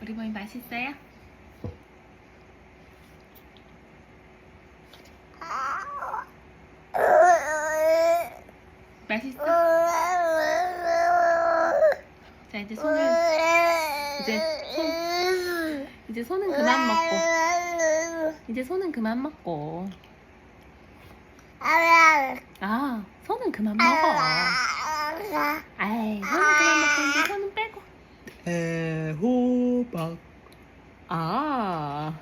우리 봄이 맛있어요? 맛있어? 자 이제 손을 이제 손 이제 손은 그만 먹고 이제 손은 그만 먹고 아 손은 그만 먹어 아이 손은 그만 먹고 이제 손은 빼고 애호박 아,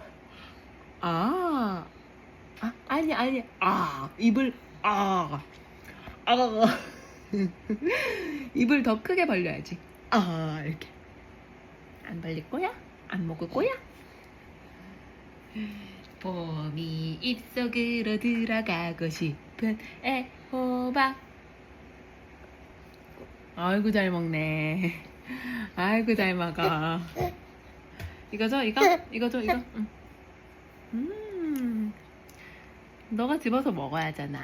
아, 아, 아니, 아니, 아, 입을, 아, 아, 입을 더 크게 벌려야지. 아, 이렇게. 안 벌릴 거야? 안 먹을 거야? 봄이 입속으로 들어가고 싶은 애호박 아이고 잘 먹네 아이고 잘 먹어 이거죠 이거? 이거죠 이거? 응. 음 너가 집어서 먹어야 하잖아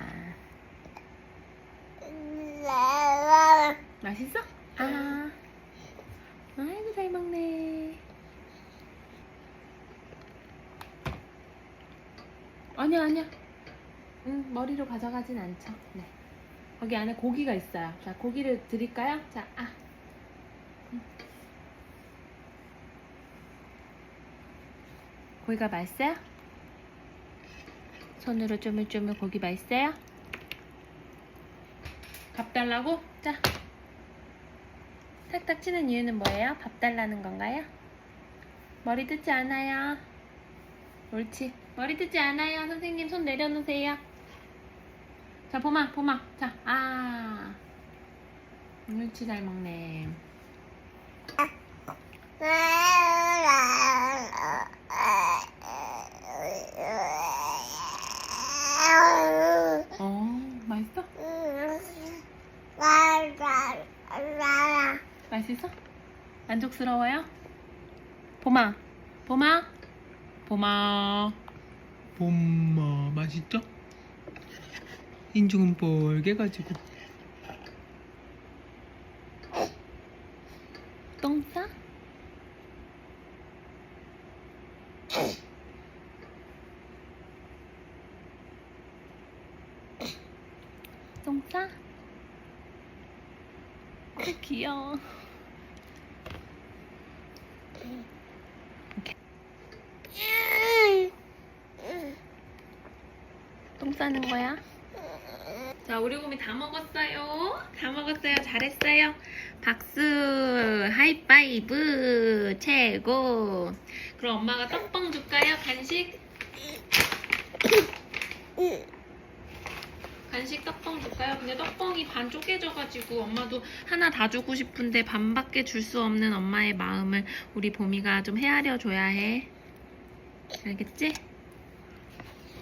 맛있어? 아 아이고 잘 먹네 아니야 아니야 응 머리로 가져가진 않죠 네 거기 안에 고기가 있어요 자 고기를 드릴까요? 자 아. 음. 고기가 맛있어요? 손으로 쪼물쪼물 고기 맛있어요? 밥 달라고? 자 탁탁 치는 이유는 뭐예요? 밥 달라는 건가요? 머리 뜯지 않아요. 옳지. 머리 뜯지 않아요. 선생님 손 내려놓으세요. 자, 보마, 보마. 자, 아. 옳지, 잘 먹네. 어, 맛있어? 맛있어? 만족스러워요? 보마, 보마, 보마. 봄마, 맛있죠? 인중은 뻘개가지고. 똥 싸? 똥 싸? 귀여워. 똥 싸는 거야? 자, 우리 곰이 다 먹었어요. 다 먹었어요. 잘했어요. 박수. 하이파이브. 최고. 그럼 엄마가 떡빵 줄까요? 간식? 간식 떡빵 줄까요? 근데 떡빵이 반 쪼개져가지고 엄마도 하나 다 주고 싶은데 반밖에 줄 수 없는 엄마의 마음을 우리 봄이가 좀 헤아려 줘야 해. 알겠지?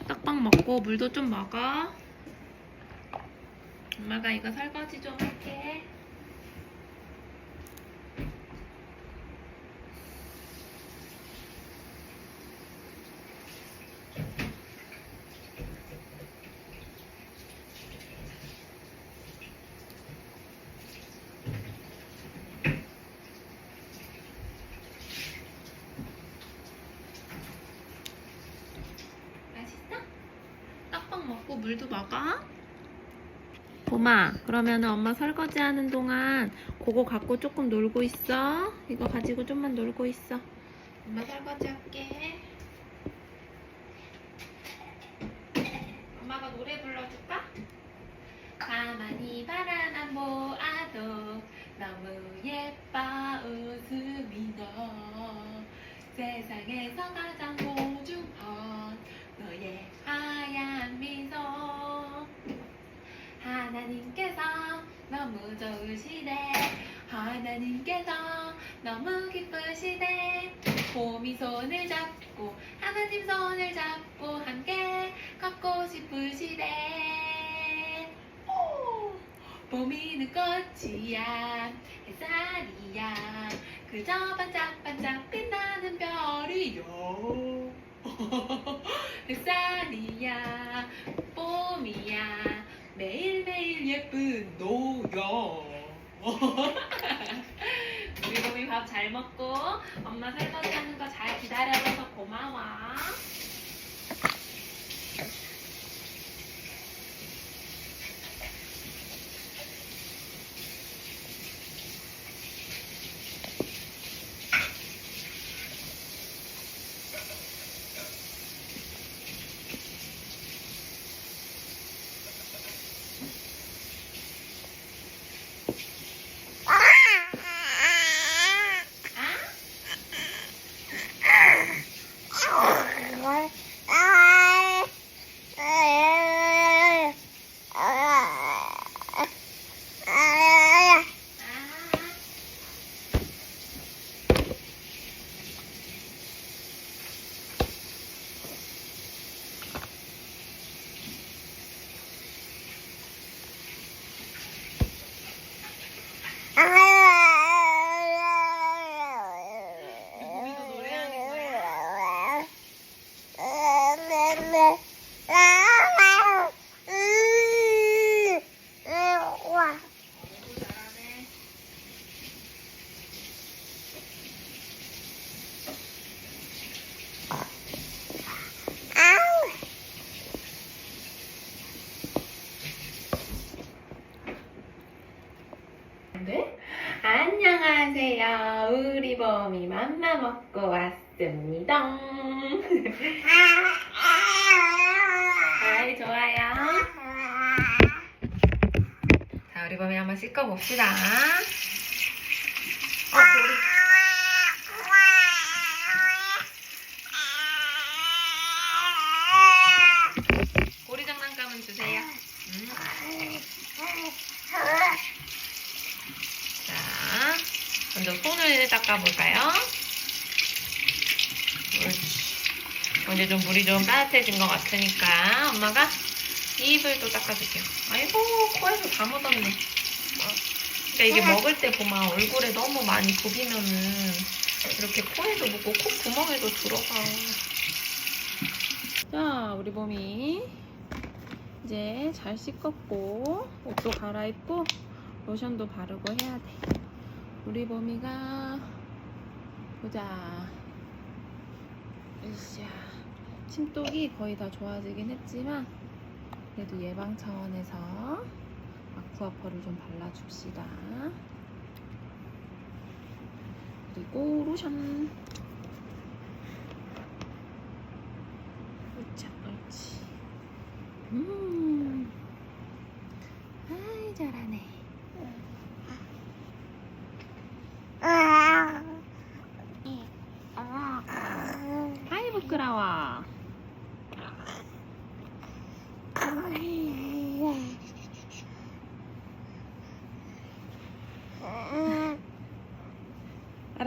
떡빵 먹고 물도 좀 먹어. 엄마가 이거 설거지 좀 할게. 맛있어? 떡빵 먹고 물도 먹어? 봄아, 그러면 엄마 설거지 하는 동안 그거 갖고 조금 놀고 있어. 이거 가지고 좀만 놀고 있어. 엄마 설거지 할게. 엄마가 노래 불러줄까? 가만히 바라만 보아도 너무 예뻐 웃음이 너 세상에서 가장 하나님께서 너무 좋으시네. 하나님께서 너무 기쁘시네. 봄이 손을 잡고 하나님 손을 잡고 함께 걷고 싶으시네. 오! 봄이는 꽃이야 햇살이야. 그저 반짝반짝 빛나는 별이요. 햇살이야 어. 우리 봄이 밥 잘 먹고 엄마 설거지 하는 거 잘 기다려줘서 고마워. 네? 안녕하세요. 우리 범이 맘마 먹고 왔습니다. 아이, 좋아요. 자, 우리 범이 한번 씻고 봅시다. 어, 우리 고리 장난감은 주세요. 음. 자, 먼저 손을 닦아볼까요? 옳지. 이제 좀 물이 좀 따뜻해진 것 같으니까 엄마가 입을 또 닦아줄게요. 아이고, 코에서 다 묻었네. 그러니까 이게 먹을 때 보면 얼굴에 너무 많이 부비면은 이렇게 코에도 묻고 콧구멍에도 들어가. 자, 우리 봄이 이제 잘 씻었고 옷도 갈아입고 로션도 바르고 해야 돼. 우리 봄이가 보자. 으쌰. 침독이 거의 다 좋아지긴 했지만 그래도 예방 차원에서 아쿠아펄을 좀 발라줍시다. 그리고 로션. 옳지, 옳지. 음. 아이, 잘하네. 아이, 부끄러워.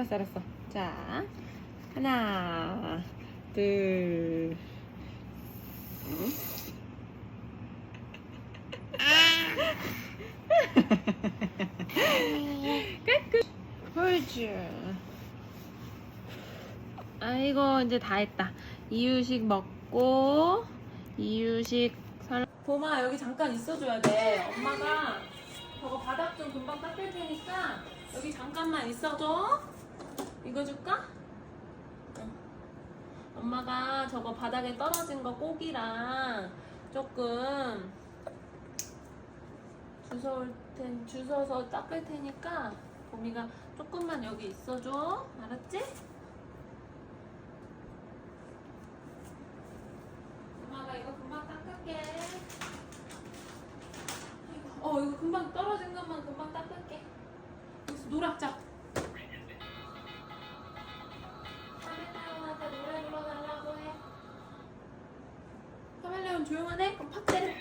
알았어, 알았어. 자, 하나, 둘, 끝. 옳지. 아이고 이제 다 했다. 이유식 먹고 이유식 살. 봄아 여기 잠깐 있어줘야 돼. 엄마가 저거 바닥 좀 금방 닦을 테니까 여기 잠깐만 있어줘. 이거 줄까? 응. 엄마가 저거 바닥에 떨어진 거 꼭이랑 조금 주워올 텐 주워서 닦을 테니까 봄이가 조금만 여기 있어줘. 알았지? 엄마가 이거 금방 닦을게. 어 이거 금방 떨어진 것만 금방 닦을게. 여기서 놀았자. 조용하네? 그럼 팍 때려.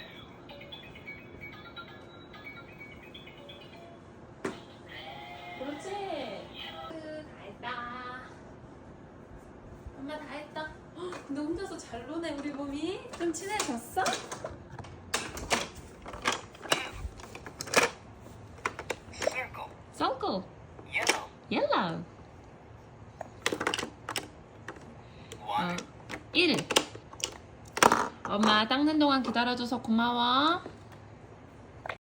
그렇지. 으, 다 했다. 엄마 다 했다. 헉, 근데 혼자서 잘 노네 우리 봄이. 좀 친해졌어? 닦는 동안 기다려줘서 고마워.